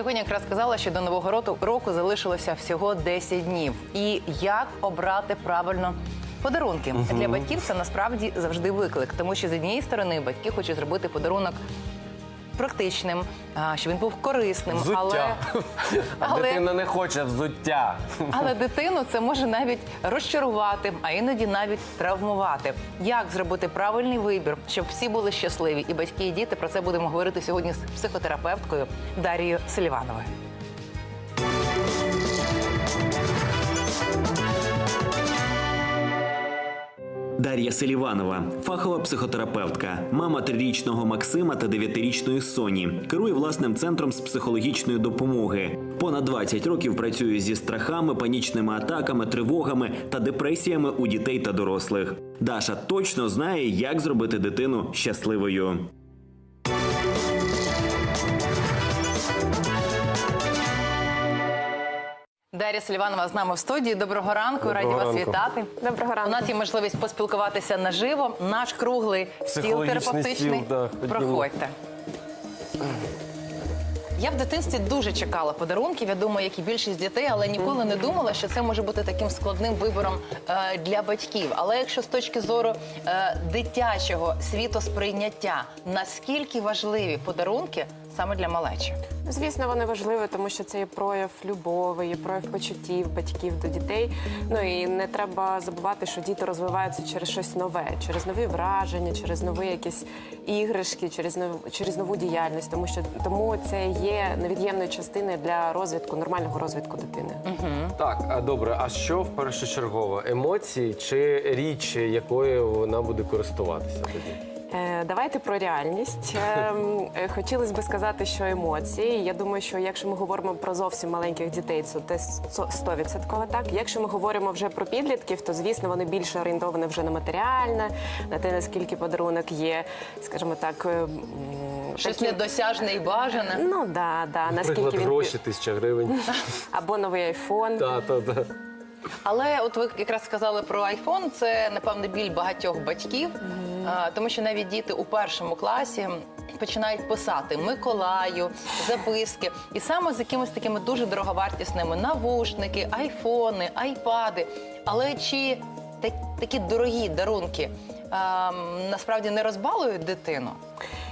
Сьогодні якраз сказала, що до нового року, року залишилося всього 10 днів. І як обрати правильно подарунки для батьків це насправді завжди виклик, тому що з однієї сторони батьки хочуть зробити подарунок. Практичним, а, щоб він був корисним, Взуття. але, але, дитина не хоче взуття. але дитину це може навіть розчарувати, а іноді навіть травмувати. Як зробити правильний вибір, щоб всі були щасливі, і батьки, і діти про це будемо говорити сьогодні з психотерапевткою Дарією Селівановою. Дар'я Селіванова, фахова психотерапевтка, мама трирічного Максима та дев'ятирічної Соні, керує власним центром з психологічної допомоги. Понад 20 років працює зі страхами, панічними атаками, тривогами та депресіями у дітей та дорослих. Даша точно знає, як зробити дитину щасливою. Дар'я Селіванова з нами в студії. Доброго ранку, раді Доброго вас вітати. Доброго ранку. У нас є можливість поспілкуватися наживо. Наш круглий стіл терапевтичний. стіл, да. Проходьте. Я в дитинстві дуже чекала подарунків. Я думаю, як і більшість дітей, але ніколи не думала, що це може бути таким складним вибором е, для батьків. Але якщо з точки зору е, дитячого світосприйняття, наскільки важливі подарунки саме для малечі? Звісно, вони важливі, тому що це є прояв любові, є прояв почуттів батьків до дітей. Ну і не треба забувати, що діти розвиваються через щось нове, через нові враження, через нові якісь іграшки, через нову через нову діяльність. Тому що тому це є невід'ємною частиною для розвитку, нормального розвитку дитини. Так, а добре, а що в першочергово? Емоції чи річ, якою вона буде користуватися тоді? Е, Давайте про реальність. Ем, е, Хотілося б сказати, що емоції. Я думаю, що якщо ми говоримо про зовсім маленьких дітей, це те 100% так. Якщо ми говоримо вже про підлітків, то звісно вони більше орієнтовані вже на матеріальне, на те, наскільки подарунок є, скажімо так. е, Щось таким- недосяжне і бажане. Ну да, да, наскільки Наприклад, він гроші, тисяча гривень. або новий айфон. Та, та, та. Але от ви якраз сказали про айфон. Це напевне біль багатьох батьків, тому що навіть діти у першому класі. Починають писати Миколаю, записки, і саме з якимись такими дуже дороговартісними навушники, айфони, айпади. Але чи та- такі дорогі дарунки а, насправді не розбалують дитину?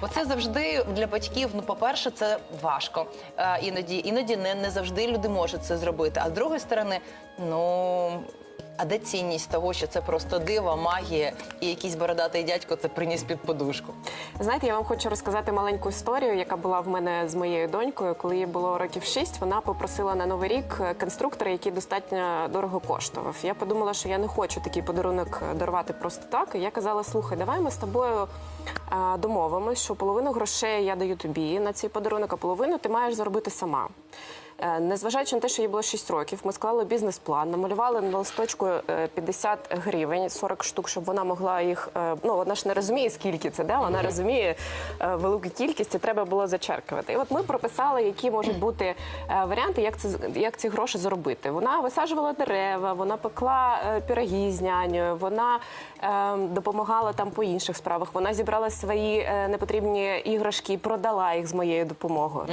Бо це завжди для батьків. Ну, по-перше, це важко. А, іноді, іноді не, не завжди люди можуть це зробити. А з другої сторони, ну. А де цінність того, що це просто диво, магія, і якийсь бородатий дядько це приніс під подушку? Знаєте, я вам хочу розказати маленьку історію, яка була в мене з моєю донькою. Коли їй було років 6, вона попросила на новий рік конструктора, який достатньо дорого коштував. Я подумала, що я не хочу такий подарунок дарувати просто так. І я казала: слухай, давай ми з тобою а, домовимось, що половину грошей я даю тобі на цей подарунок, а половину ти маєш заробити сама. Е, Незважаючи на те, що їй було 6 років, ми склали бізнес-план, намалювали на листочку е, 50 гривень, 40 штук, щоб вона могла їх. е, Ну вона ж не розуміє, скільки це, да? вона розуміє е, велику кількість, і треба було зачеркувати. І от ми прописали, які можуть бути е, варіанти, як це як ці гроші заробити. Вона висаджувала дерева, вона пекла е, пироги з нянею, вона е, допомагала там по інших справах. Вона зібрала свої е, непотрібні іграшки і продала їх з моєю допомогою.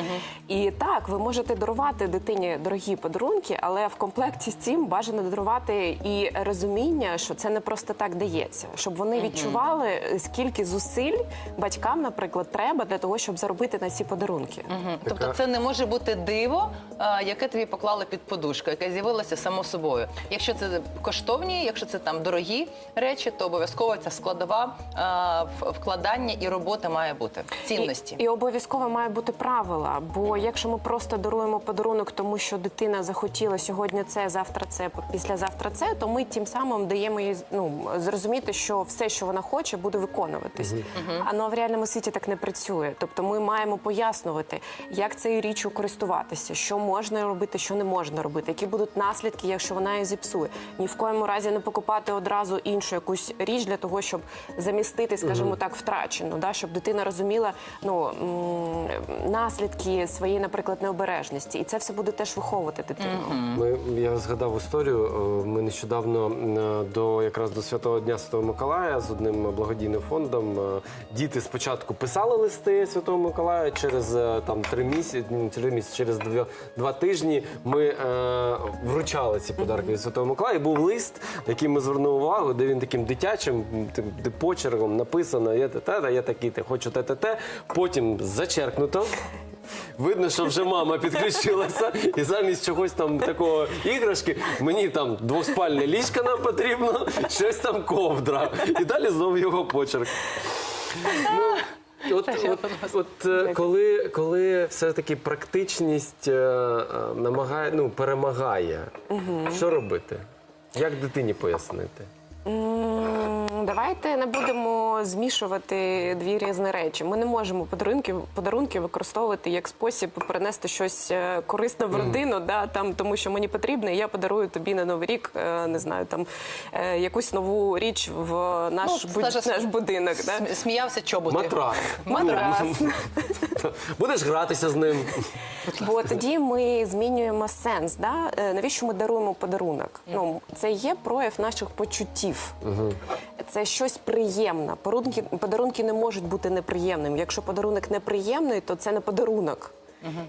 І так, ви можете дарувати дитині дорогі подарунки, але в комплекті з цим бажано дарувати і розуміння, що це не просто так дається, щоб вони відчували, скільки зусиль батькам, наприклад, треба для того, щоб заробити на ці подарунки. Тобто це не може бути диво, яке тобі поклали під подушку, яке з'явилося само собою. Якщо це коштовні, якщо це там дорогі речі, то обов'язково ця складова вкладання і робота має бути цінності. І, і обов'язково має бути правила. Бо якщо ми просто даруємо подарунок, тому що дитина захотіла сьогодні це, завтра це, післязавтра це, то ми тим самим даємо їй ну зрозуміти, що все, що вона хоче, буде виконуватись. А ну, а в реальному світі так не працює. Тобто, ми маємо пояснювати, як цією річчю користуватися, що можна робити, що не можна робити, які будуть наслідки, якщо вона її зіпсує. Ні в коєму разі не покупати одразу іншу якусь річ для того, щоб замістити, скажімо так, втрачену, да, щоб дитина розуміла ну наслідки своєї, наприклад, необережності. І це це все буде теж виховувати дитину. Ми, я згадав історію. е, Ми нещодавно е, до якраз до Святого Дня Святого Миколая з одним благодійним фондом. е, Діти спочатку писали листи Святого Миколая. Через там три місяці, три місяці, через два, два тижні ми е, вручали ці подарки від Святого Миколая. І був лист, який ми звернули увагу, де він таким дитячим тим, де почерком написано: я те, те, я такий, те, хочу те, те, те. Потім зачеркнуто. Видно, що вже мама підключилася, і замість чогось там такого іграшки, мені там двоспальне ліжко нам потрібно, щось там ковдра. І далі знову його почерк. Ну, от, от, от е, коли, коли все-таки практичність е, е, намагає, ну, перемагає, що робити? Як дитині пояснити? Давайте не будемо змішувати дві різні речі. Ми не можемо подарунки, подарунки використовувати як спосіб перенести щось е, корисне в родину, да, там, тому що мені потрібно, і я подарую тобі на новий рік, е, не знаю, там е, якусь нову річ в наш, Ну, буд- Саша, наш будинок. Да? Сміявся чоботи. Матрас. Матрас. Будеш гратися з ним. Бо тоді ми змінюємо сенс. Да? Навіщо ми даруємо подарунок? Ну, це є прояв наших почуттів. Це щось приємне. Подарунки, подарунки не можуть бути неприємним. Якщо подарунок неприємний, то це не подарунок.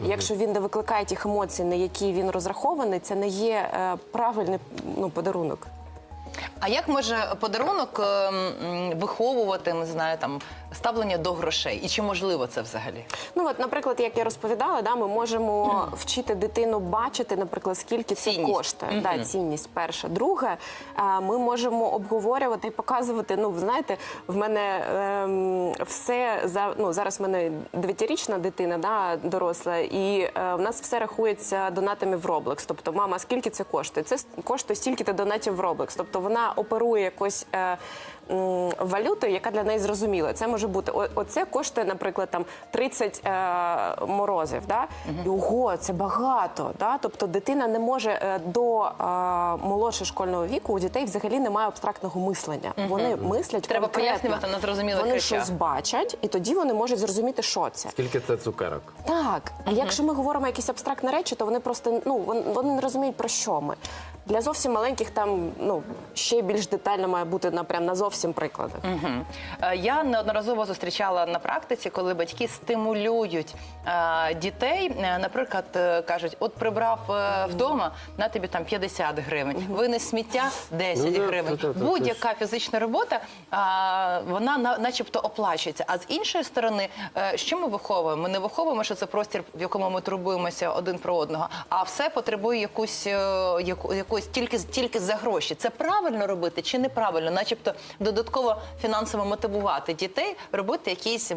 Якщо він не викликає тих емоцій, на які він розрахований, це не є е, правильний ну, подарунок. А як може подарунок ем, виховувати, не знаю, там ставлення до грошей? І чи можливо це взагалі? Ну от, наприклад, як я розповідала, да, ми можемо вчити дитину бачити, наприклад, скільки це Цінність. коштує. Да, цінність перша. Друге, ми можемо обговорювати і показувати. Ну, ви знаєте, в мене ем, все за ну зараз в мене дев'ятирічна дитина, да, доросла, і е, в нас все рахується донатами в Roblox. Тобто, мама, скільки це коштує? Це коштує стільки-то донатів в Roblox. Тобто вона оперує якось. Валютою, яка для неї зрозуміла, це може бути оце коштує, наприклад, там 30 е, морозів. Да? І ого, це багато. Да? Тобто дитина не може е, до е, молодшого школьного віку у дітей взагалі немає абстрактного мислення. Вони мислять Треба конкретно. пояснювати на зрозумілих Вони речах. щось бачать, і тоді вони можуть зрозуміти, що це. Скільки це цукерок? Так, а якщо ми говоримо якісь абстрактні речі, то вони просто ну вони, вони не розуміють про що ми. Для зовсім маленьких там ну ще більш детально має бути на прям на зовсім прикладах. Мгм. Е, Я неодноразово зустрічала на практиці, коли батьки стимулюють е, дітей. Е, Наприклад, кажуть: от прибрав вдома, на тобі там 50 гривень. Винес сміття 10 Ну, гривень. та- та- Будь-яка фізична робота, а, вона на- начебто оплачується. А з іншої сторони, що ми виховуємо? Ми не виховуємо, що це простір, в якому ми турбуємося один про одного, а все потребує якусь, яку- якоїсь тільки, тільки за гроші. Це правильно робити чи неправильно? Начебто додатково фінансово мотивувати дітей робити якісь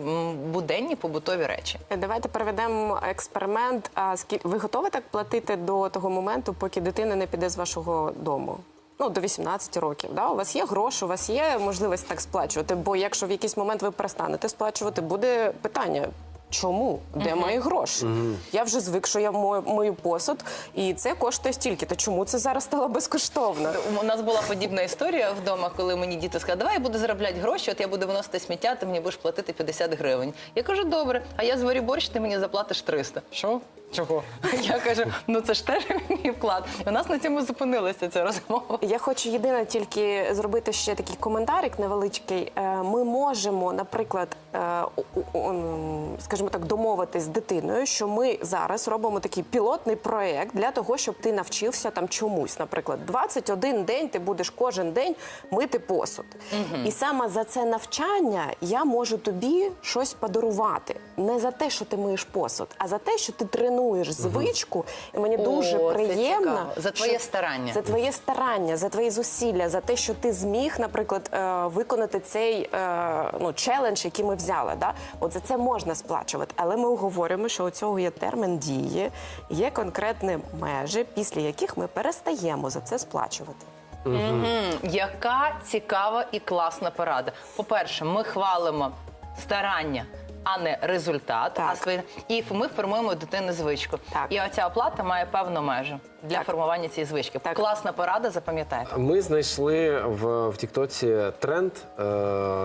буденні побутові речі. Давайте проведемо експеримент. А ви готові так платити до того моменту, поки дитина не піде з вашого дому? Ну, до 18 років. Да? У вас є гроші, у вас є можливість так сплачувати. Бо якщо в якийсь момент ви перестанете сплачувати, буде питання. Чому? Де мої гроші? Я вже звик, що я мою, мою посуд, і це коштує стільки. То чому це зараз стало безкоштовно? У нас була подібна історія вдома, коли мені діти сказали, давай я буду заробляти гроші, от я буду виносити сміття, ти мені будеш платити 50 гривень. Я кажу, добре, а я зварю борщ, ти мені заплатиш 300. Що? Чого? Я кажу, ну це ж теж мій вклад. І у нас на цьому зупинилася ця розмова. Я хочу єдине тільки зробити ще такий коментарик невеличкий. Е, Ми можемо, наприклад, е, скажімо так, домовитись з дитиною, що ми зараз робимо такий пілотний проект для того, щоб ти навчився там чомусь. Наприклад, 21 день ти будеш кожен день мити посуд. І саме за це навчання я можу тобі щось подарувати. Не за те, що ти миєш посуд, а за те, що ти тренуєш звичку. І мені дуже О, це приємно цікаво. За твоє що- старання. За твоє старання, за твої зусилля, за те, що ти зміг, наприклад, е, виконати цей е, ну, челендж, який ми взяли. Да? От за це можна сплачувати. Але ми говоримо, що у цього є термін дії, є конкретні межі, після яких ми перестаємо за це сплачувати. Мгм. Яка цікава і класна порада. По-перше, ми хвалимо старання. А не результат, Так. а свої і ми формуємо дитини звичку. Так. І оця оплата має певну межу. Для формування цієї звички. Так. Класна порада, запам'ятайте. Ми знайшли в, в Тіктоці тренд. Е,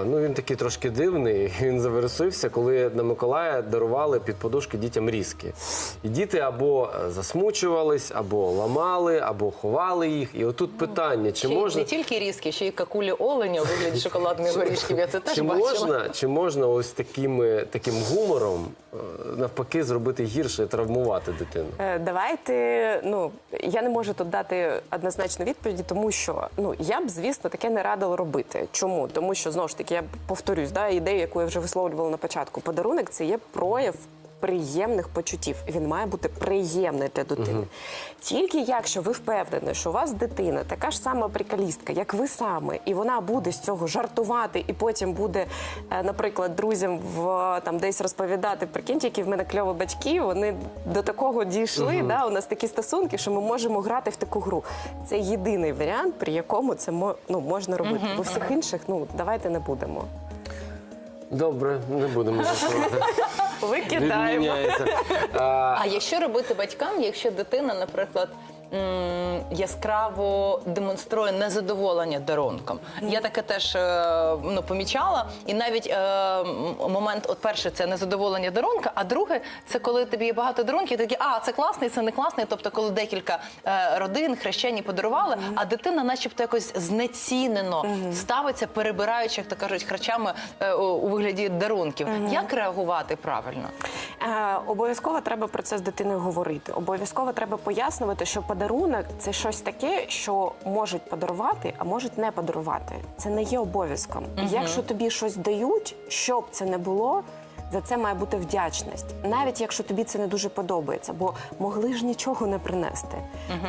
ну він такий трошки дивний. Він завершився, коли на Миколая дарували під подушки дітям різки. І діти або засмучувались, або ламали, або ховали їх. І отут питання: чи Ще можна не тільки різки, ще й какулі оленя у вигляді шоколадних горішків. Я це теж чи бачила. можна, чи можна ось такими таким гумором е, навпаки зробити гірше, травмувати дитину? Е, Давайте, ну я не можу тут дати однозначну відповіді, тому що ну я б, звісно, таке не радила робити. Чому? Тому що знову ж таки я повторюсь, да, ідею, яку я вже висловлювала на початку. Подарунок це є прояв. Приємних почуттів він має бути приємний для дитини. Тільки якщо ви впевнені, що у вас дитина така ж сама приколістка, як ви саме, і вона буде з цього жартувати, і потім буде, е, наприклад, друзям в там десь розповідати прикиньте, які в мене кльові батьки. Вони до такого дійшли. Да, у нас такі стосунки, що ми можемо грати в таку гру. Це єдиний варіант, при якому це ну, можна робити. Бо всіх інших, ну давайте не будемо. Добре, не будемо засувати. Викидаємо. Відміняється. А, А якщо робити батькам, якщо дитина, наприклад, яскраво демонструє незадоволення дарунком. Я таке теж е, ну, помічала. І навіть е, момент, от перше, це незадоволення дарунка, а друге, це коли тобі є багато дарунків, такі, а це класний, це не класний. Тобто, коли декілька е, родин, хрещені подарували, а дитина, начебто, якось знецінено ставиться, перебираючи, як то кажуть, харчами е, у, у вигляді дарунків. Як реагувати правильно? Е, Обов'язково треба про це з дитиною говорити. Обов'язково треба пояснювати, що подарунок це щось таке, що можуть подарувати, а можуть не подарувати. Це не є обов'язком. Якщо тобі щось дають, що б це не було. За це має бути вдячність, навіть якщо тобі це не дуже подобається, бо могли ж нічого не принести,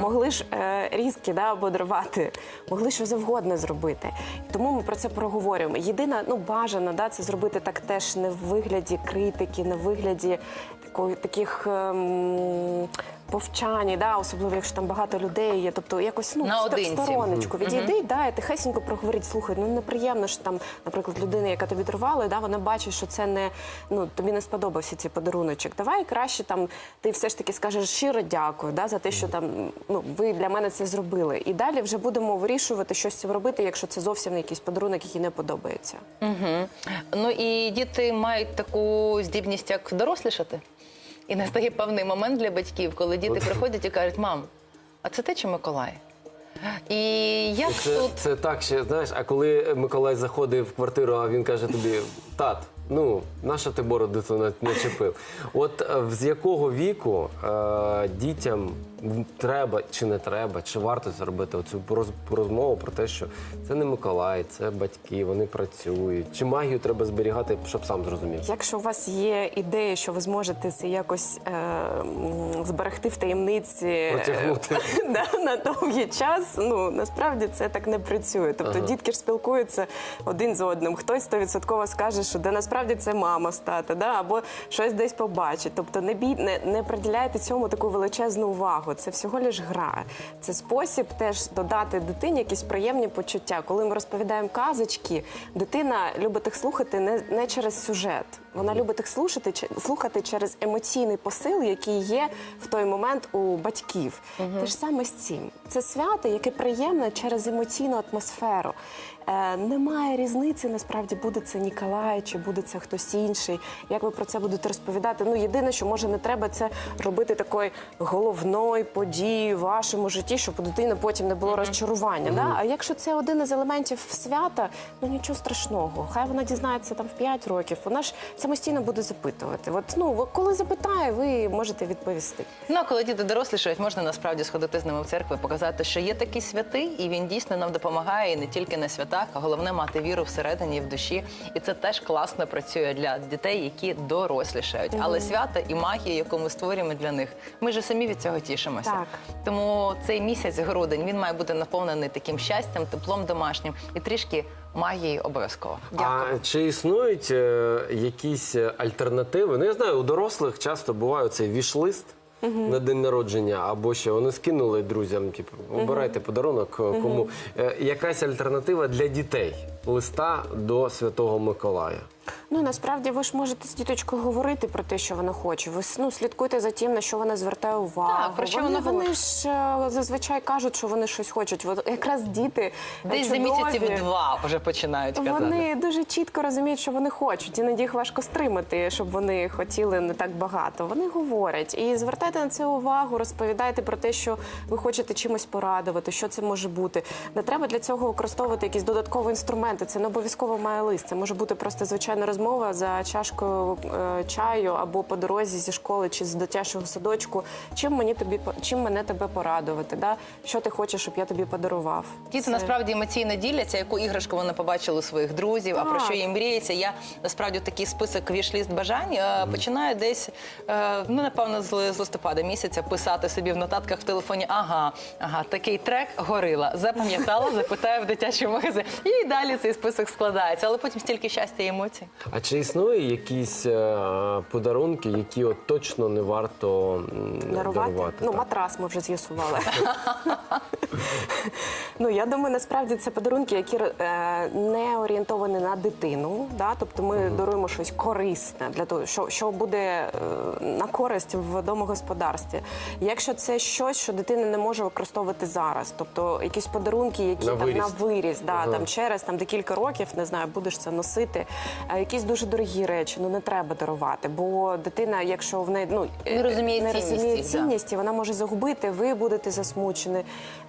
могли ж е, різки да, подарувати, могли що завгодно зробити. Тому ми про це проговорюємо. Єдине, ну бажано да, це зробити так теж не в вигляді критики, не в вигляді такої таких. ем, Повчані, да, особливо якщо там багато людей є, тобто якось ну Наодинці. стороночку відійди, да, і тихесенько проговоріть. Слухай, ну неприємно що там, наприклад, людина, яка тобі дарувала, да, вона бачить, що це не ну тобі не сподобався цей подаруночок. Давай краще там ти все ж таки скажеш щиро дякую, да, за те, що там ну ви для мене це зробили. І далі вже будемо вирішувати, що з цим робити, якщо це зовсім не якийсь подарунок, який не подобається. Угу. Ну і діти мають таку здібність, як дорослішати. І настає певний момент для батьків, коли діти приходять і кажуть, мам, а це ти чи Миколай? І як Це, тут це так ще, знаєш, а коли Миколай заходить в квартиру, а він каже тобі, тат, ну, наша ти бороду не чепив. От е, з якого віку е, дітям треба чи не треба, чи варто зробити оцю пороз- розмову про те, що це не Миколай, це батьки, вони працюють. Чи магію треба зберігати, щоб сам зрозумів? Якщо у вас є ідея, що ви зможете це якось е, зберегти в таємниці е, Протягнути. да, на довгий час, ну насправді це так не працює. Тобто дітки ж спілкуються один з одним. Хтось стовідсотково скаже, що де насправді це мама з тата, да, або щось десь побачить. Тобто не бій, не, не приділяйте цьому таку величезну увагу. Це всього лиш гра. Це спосіб теж додати дитині якісь приємні почуття. Коли ми розповідаємо казочки, дитина любить їх слухати не, не через сюжет. Вона любить їх слухати, слухати через емоційний посил, який є в той момент у батьків. Те ж саме з цим. Це свято, яке приємне через емоційну атмосферу. Е, немає різниці, насправді буде це Ніколай чи буде це хтось інший. Як ви про це будете розповідати? Ну єдине, що може не треба це робити такою головною подією в вашому житті, щоб у дитини потім не було розчарування. Да? А якщо це один із елементів свята, ну нічого страшного. Хай вона дізнається там в 5 років. Вона ж самостійно буде запитувати. От ну коли запитає, ви можете відповісти. ну а коли діти дорослішають, можна насправді сходити з ними в церкву і показати, що є такий святий, і він дійсно нам допомагає і не тільки на святах, а головне мати віру всередині і в душі. І це теж класно працює для дітей, які дорослішають. Але свято і магія, яку ми створюємо для них, ми ж самі від цього тішимося. Так. Тому цей місяць, грудень, він має бути наповнений таким щастям, теплом домашнім і трішки магією обов'язково. Дякую. А чи існують е, якісь е, альтернативи? Ну я знаю, у дорослих часто буває цей віш-лист на день народження, або ще вони скинули друзям, типу, обирайте подарунок е, кому. Е, якась альтернатива для дітей листа до Святого Миколая. Ну насправді ви ж можете з діточкою говорити про те, що вона хоче. Ви ну, слідкуйте за тим, на що вона звертає увагу. Так, про що вони, вона вони ж е, зазвичай кажуть, що вони щось хочуть. От якраз діти е, Десь за чудові. місяців два вже починають казати. Вони дуже чітко розуміють, що вони хочуть. Іноді їх важко стримати, щоб вони хотіли не так багато. Вони говорять і звертайте на це увагу, розповідайте про те, що ви хочете чимось порадувати, що це може бути. Не треба для цього використовувати якісь додаткові інструменти. Це не обов'язково має лист. Це може бути просто звичайна розмова за чашкою е, чаю або по дорозі зі школи чи з дитячого садочку. Чим мені тобі чим мене тебе порадувати? Да? Що ти хочеш, щоб я тобі подарував? Діти Це- насправді емоційно діляться, яку іграшку вони побачили у своїх друзів, а про що їм мріється. Я насправді такий список вішліст бажань е, починаю десь, е, ну напевно, з, з листопада місяця писати собі в нотатках в телефоні. Ага, ага, такий трек горила. Запам'ятала, запитаю в дитячому магазині. І далі цей список складається. Але потім стільки щастя і емоцій. А чи існує якісь е, подарунки, які от точно не варто м, Дарувати? дарувати? ну, так? матрас ми вже з'ясували. ну, я думаю, насправді це подарунки, які е, не орієнтовані на дитину. Да? Тобто ми даруємо щось корисне для того, що, що буде е, на користь в домогосподарстві. Якщо це щось, що дитина не може використовувати зараз, тобто якісь подарунки, які На там виріст. на виріс, да, Ага. там через там декілька років, не знаю, будеш це носити. А якісь дуже дорогі речі, ну не треба дарувати, бо дитина, якщо в неї ну Не розуміє не цінності, розуміє да. цінності, вона може загубити, ви будете засмучені,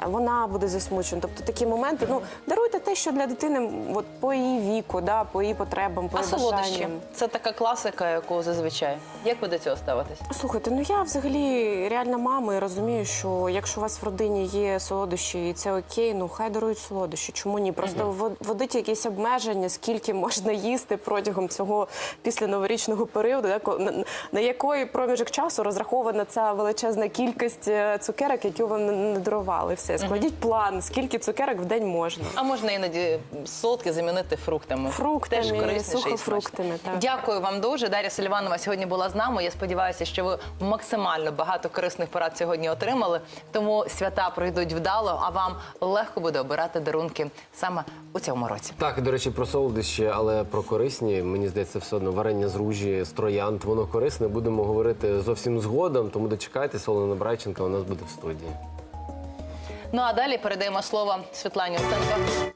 вона буде засмучена. Тобто такі моменти, ну даруйте те, що для дитини, от по її віку, да, по її потребам, по А її солодощі бажанням. це така класика, яку зазвичай. Як ви до цього ставитесь? Слухайте, ну я взагалі реальна мама і розумію, що якщо у вас в родині є солодощі і це окей, ну хай дарують солодощі. Чому ні? Просто вводить вводить якісь обмеження, скільки можна їсти протягом цього після новорічного періоду, да, ко- на, на який проміжок часу розрахована ця величезна кількість е, цукерок, які вам не- не дарували. Все складіть план, скільки цукерок в день можна. А можна іноді солодке замінити фруктами. Фруктами, сухофруктами, так. Дякую вам дуже. Дар'я Селіванова сьогодні була з нами. Я сподіваюся, що ви максимально багато корисних порад сьогодні отримали. Тому свята пройдуть вдало, а вам легко буде обирати дарунки саме у цьому році. Так, до речі, про солодощі, але про корисні. Мені здається, все одно варення з ружі, з троянд, воно корисне. Будемо говорити зовсім згодом, тому дочекайтеся, Олена Брайченка у нас буде в студії. Ну а далі передаємо слово Світлані Остенко.